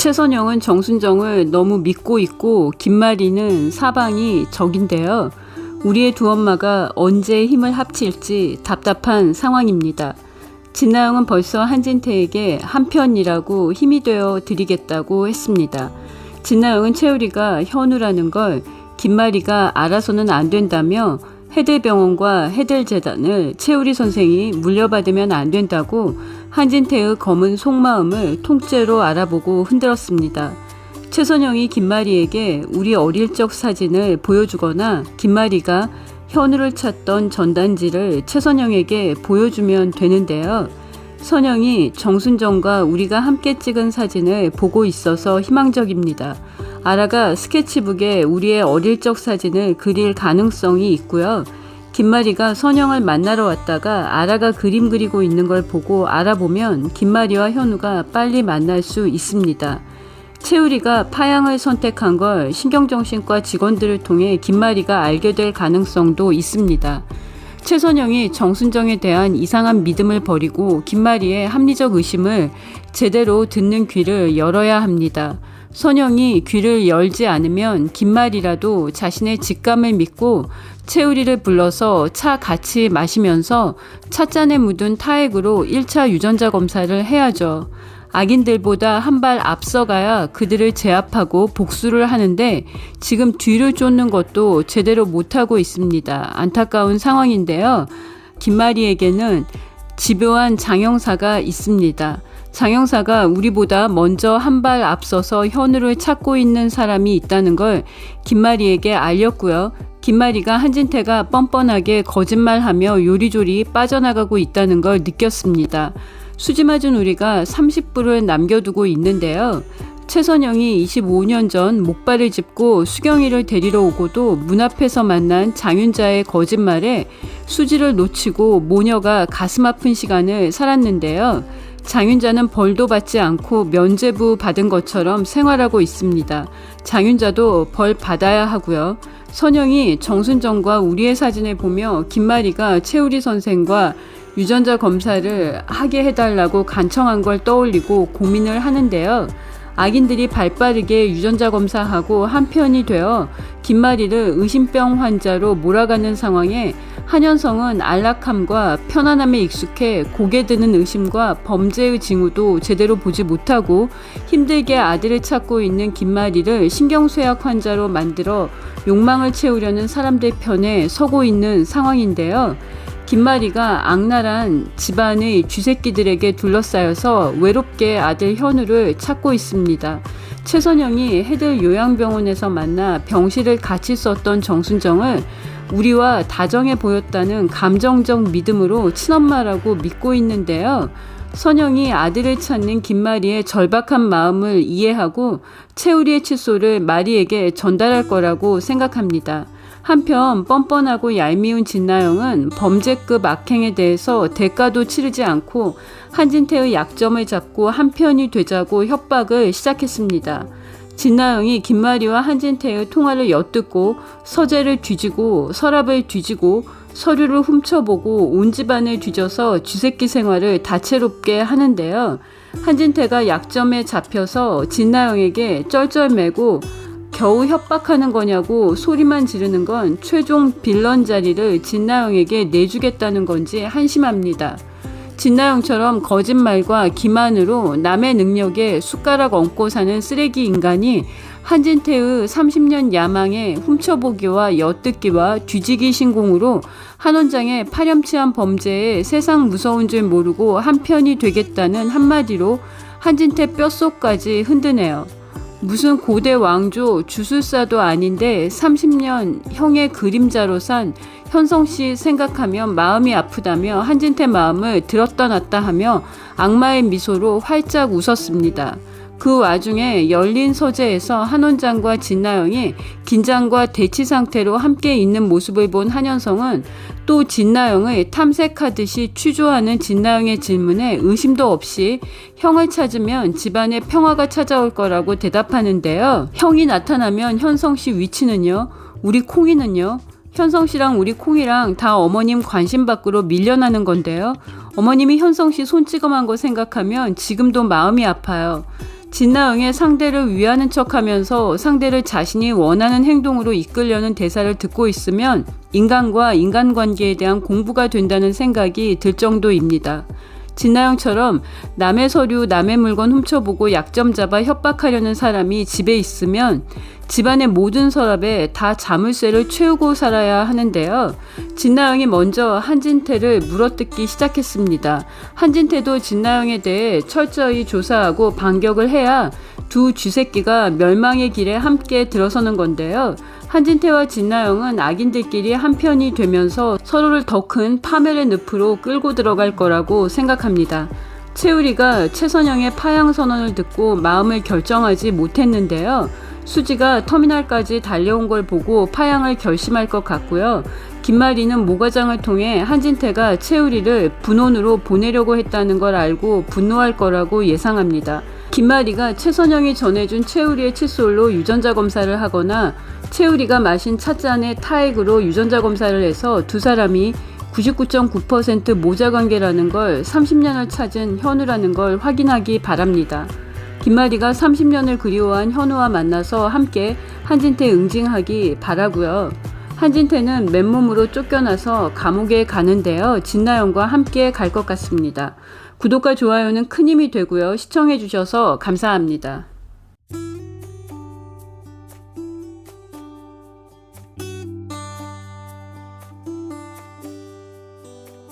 최선영은 정순정을 너무 믿고 있고 김마리는 사방이 적인데요. 우리의 두 엄마가 언제 힘을 합칠지 답답한 상황입니다. 진나영은 벌써 한진태에게 한편이라고 힘이 되어 드리겠다고 했습니다. 진나영은 채우리가 현우라는 걸 김마리가 알아서는 안 된다며 해대병원과 해델재단을 채우리 선생이 물려받으면 안 된다고 한진태의 검은 속마음을 통째로 알아보고 흔들었습니다. 최선영이 김마리에게 우리 어릴 적 사진을 보여주거나 김마리가 현우를 찾던 전단지를 최선영에게 보여주면 되는데요. 선영이 정순정과 우리가 함께 찍은 사진을 보고 있어서 희망적입니다. 아라가 스케치북에 우리의 어릴 적 사진을 그릴 가능성이 있고요. 김마리가 선영을 만나러 왔다가 아라가 그림 그리고 있는 걸 보고 알아보면 김마리와 현우가 빨리 만날 수 있습니다. 채우리가 파양을 선택한 걸 신경정신과 직원들을 통해 김마리가 알게 될 가능성도 있습니다. 최선영이 정순정에 대한 이상한 믿음을 버리고 김마리의 합리적 의심을 제대로 듣는 귀를 열어야 합니다. 선영이 귀를 열지 않으면 김말이라도 자신의 직감을 믿고 채우리를 불러서 차 같이 마시면서 찻잔에 묻은 타액으로 1차 유전자 검사를 해야죠. 악인들보다 한 발 앞서가야 그들을 제압하고 복수를 하는데 지금 뒤를 쫓는 것도 제대로 못하고 있습니다. 안타까운 상황인데요. 김마리에게는 집요한 장영사가 있습니다. 장영사가 우리보다 먼저 한 발 앞서서 현우를 찾고 있는 사람이 있다는 걸 김마리에게 알렸고요. 김마리가 한진태가 뻔뻔하게 거짓말하며 요리조리 빠져나가고 있다는 걸 느꼈습니다. 수지 맞은 우리가 30불을 남겨두고 있는데요. 최선영이 25년 전 목발을 짚고 수경이를 데리러 오고도 문 앞에서 만난 장윤자의 거짓말에 수지를 놓치고 모녀가 가슴 아픈 시간을 살았는데요. 장윤자는 벌도 받지 않고 면제부 받은 것처럼 생활하고 있습니다. 장윤자도 벌 받아야 하고요. 선영이 정순정과 우리의 사진을 보며 김마리가 최우리 선생과 유전자 검사를 하게 해달라고 간청한 걸 떠올리고 고민을 하는데요. 악인들이 발 빠르게 유전자 검사하고 한편이 되어 김마리를 의심병 환자로 몰아가는 상황에 한현성은 안락함과 편안함에 익숙해 고개 드는 의심과 범죄의 징후도 제대로 보지 못하고 힘들게 아들을 찾고 있는 김마리를 신경쇠약 환자로 만들어 욕망을 채우려는 사람들 편에 서고 있는 상황인데요. 김마리가 악랄한 집안의 쥐새끼들에게 둘러싸여서 외롭게 아들 현우를 찾고 있습니다. 최선영이 해들 요양병원에서 만나 병실을 같이 썼던 정순정을 우리와 다정해 보였다는 감정적 믿음으로 친엄마라고 믿고 있는데요. 선영이 아들을 찾는 김마리의 절박한 마음을 이해하고 채우리의 칫솔을 마리에게 전달할 거라고 생각합니다. 한편 뻔뻔하고 얄미운 진나영은 범죄급 악행에 대해서 대가도 치르지 않고 한진태의 약점을 잡고 한편이 되자고 협박을 시작했습니다. 진나영이 김마리와 한진태의 통화를 엿듣고 서재를 뒤지고 서랍을 뒤지고 서류를 훔쳐보고 온 집안을 뒤져서 쥐새끼 생활을 다채롭게 하는데요. 한진태가 약점에 잡혀서 진나영에게 쩔쩔매고 겨우 협박하는 거냐고 소리만 지르는 건 최종 빌런 자리를 진나영에게 내주겠다는 건지 한심합니다. 진나영처럼 거짓말과 기만으로 남의 능력에 숟가락 얹고 사는 쓰레기 인간이 한진태의 30년 야망에 훔쳐보기와 엿듣기와 뒤지기 신공으로 한 원장의 파렴치한 범죄에 세상 무서운 줄 모르고 한편이 되겠다는 한마디로 한진태 뼛속까지 흔드네요. 무슨 고대 왕조 주술사도 아닌데 30년 형의 그림자로 산 현성 씨 생각하면 마음이 아프다며 한진태 마음을 들었다 놨다 하며 악마의 미소로 활짝 웃었습니다. 그 와중에 열린 서재에서 한 원장과 진나영이 긴장과 대치 상태로 함께 있는 모습을 본 한현성은 또 진나영을 탐색하듯이 취조하는 진나영의 질문에 의심도 없이 형을 찾으면 집안에 평화가 찾아올 거라고 대답하는데요. 형이 나타나면 현성 씨 위치는요? 우리 콩이는요? 현성 씨랑 우리 콩이랑 다 어머님 관심 밖으로 밀려나는 건데요. 어머님이 현성 씨 손찌검한 거 생각하면 지금도 마음이 아파요. 진나영의 상대를 위하는 척 하면서 상대를 자신이 원하는 행동으로 이끌려는 대사를 듣고 있으면 인간과 인간관계에 대한 공부가 된다는 생각이 들 정도입니다. 진나영처럼 남의 서류, 남의 물건 훔쳐보고 약점 잡아 협박하려는 사람이 집에 있으면 집안의 모든 서랍에 다 자물쇠를 채우고 살아야 하는데요. 진나영이 먼저 한진태를 물어뜯기 시작했습니다. 한진태도 진나영에 대해 철저히 조사하고 반격을 해야 두 쥐새끼가 멸망의 길에 함께 들어서는 건데요. 한진태와 진나영은 악인들끼리 한편이 되면서 서로를 더 큰 파멸의 늪으로 끌고 들어갈 거라고 생각합니다. 채우리가 최선영의 파양 선언을 듣고 마음을 결정하지 못했는데요. 수지가 터미널까지 달려온 걸 보고 파양을 결심할 것 같고요. 김마리는 모과장을 통해 한진태가 채우리를 분원으로 보내려고 했다는 걸 알고 분노할 거라고 예상합니다. 김마리가 최선영이 전해준 채우리의 칫솔로 유전자 검사를 하거나 채우리가 마신 찻잔의 타액으로 유전자 검사를 해서 두 사람이 99.9% 모자 관계라는 걸 30년을 찾은 현우라는 걸 확인하기 바랍니다. 김마리가 30년을 그리워한 현우와 만나서 함께 한진태 응징하기 바라고요. 한진태는 맨몸으로 쫓겨나서 감옥에 가는데요. 진나영과 함께 갈 것 같습니다. 구독과 좋아요는 큰 힘이 되고요. 시청해 주셔서 감사합니다.